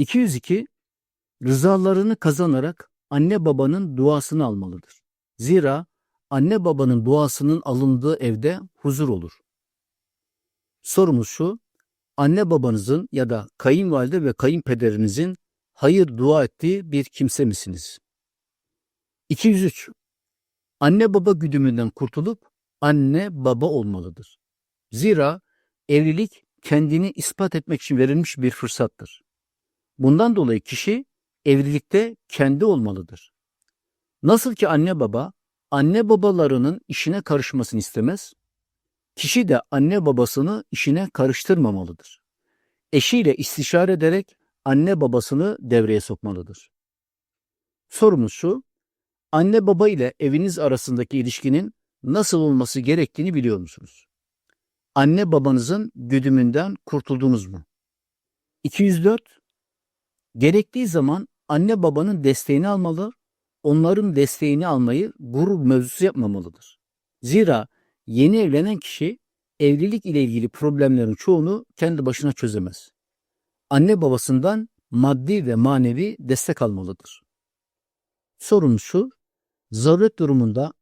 202 rızalarını kazanarak anne babanın duasını almalıdır. Zira anne babanın duasının alındığı evde huzur olur. Sorumuz şu, anne babanızın ya da kayınvalide ve kayınpederinizin hayır dua ettiği bir kimse misiniz? 203. Anne baba güdümünden kurtulup anne baba olmalıdır. Zira evlilik kendini ispat etmek için verilmiş bir fırsattır. Bundan dolayı kişi evlilikte kendi olmalıdır. Nasıl ki anne baba anne babalarının işine karışmasını istemez, kişi de anne babasını işine karıştırmamalıdır. Eşiyle istişare ederek anne babasını devreye sokmalıdır. Sorumuz şu, anne baba ile eviniz arasındaki ilişkinin nasıl olması gerektiğini biliyor musunuz? Anne babanızın güdümünden kurtuldunuz mu? 204. Gerektiği zaman anne babanın desteğini almalı, onların desteğini almayı gurur mevzusu yapmamalıdır. Zira yeni evlenen kişi evlilik ile ilgili problemlerin çoğunu kendi başına çözemez. Anne babasından maddi ve manevi destek almalıdır. Sorun şu, zaruret durumunda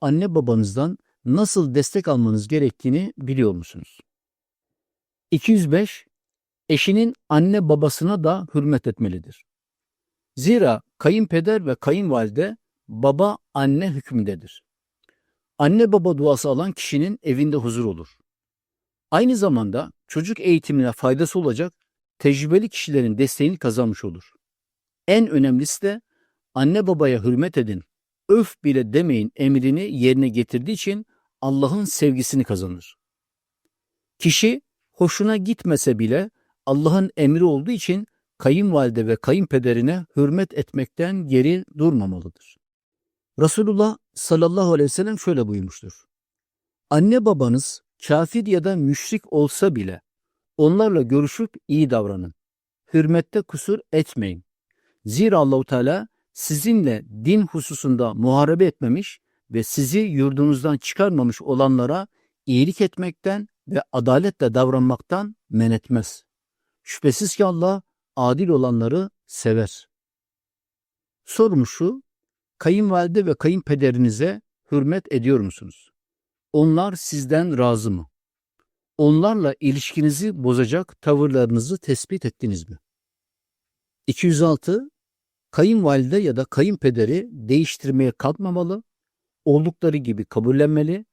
anne babanızdan nasıl destek almanız gerektiğini biliyor musunuz? 205. Eşinin anne babasına da hürmet etmelidir. Zira kayınpeder ve kayınvalide baba anne hükmündedir. Anne baba duası alan kişinin evinde huzur olur. Aynı zamanda çocuk eğitimine faydası olacak tecrübeli kişilerin desteğini kazanmış olur. En önemlisi de anne babaya hürmet edin, öf bile demeyin emrini yerine getirdiği için Allah'ın sevgisini kazanır. Kişi hoşuna gitmese bile Allah'ın emri olduğu için kayınvalide ve kayınpederine hürmet etmekten geri durmamalıdır. Resulullah sallallahu aleyhi ve sellem şöyle buyurmuştur. Anne babanız kafir ya da müşrik olsa bile onlarla görüşüp iyi davranın. Hürmette kusur etmeyin. Zira Allahu Teala sizinle din hususunda muharebe etmemiş ve sizi yurdunuzdan çıkarmamış olanlara iyilik etmekten ve adaletle davranmaktan men etmez. Şüphesiz ki Allah adil olanları sever. Sorum şu, kayınvalide ve kayınpederinize hürmet ediyor musunuz? Onlar sizden razı mı? Onlarla ilişkinizi bozacak tavırlarınızı tespit ettiniz mi? 206. Kayınvalide ya da kayınpederi değiştirmeye kalkmamalı, oldukları gibi kabullenmeli,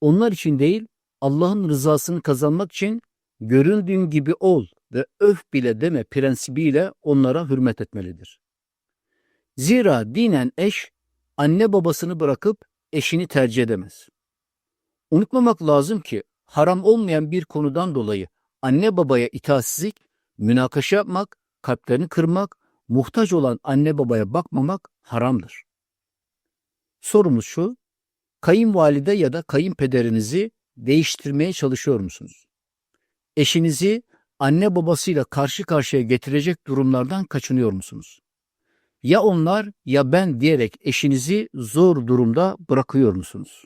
onlar için değil Allah'ın rızasını kazanmak için göründüğün gibi ol ve öf bile deme prensibiyle onlara hürmet etmelidir. Zira dinen eş anne babasını bırakıp eşini tercih edemez. Unutmamak lazım ki haram olmayan bir konudan dolayı anne babaya itaatsizlik, münakaşa yapmak, kalplerini kırmak, muhtaç olan anne babaya bakmamak haramdır. Sorumuz şu, kayınvalide ya da kayınpederinizi değiştirmeye çalışıyor musunuz? Eşinizi anne babasıyla karşı karşıya getirecek durumlardan kaçınıyor musunuz? Ya onlar ya ben diyerek eşinizi zor durumda bırakıyor musunuz?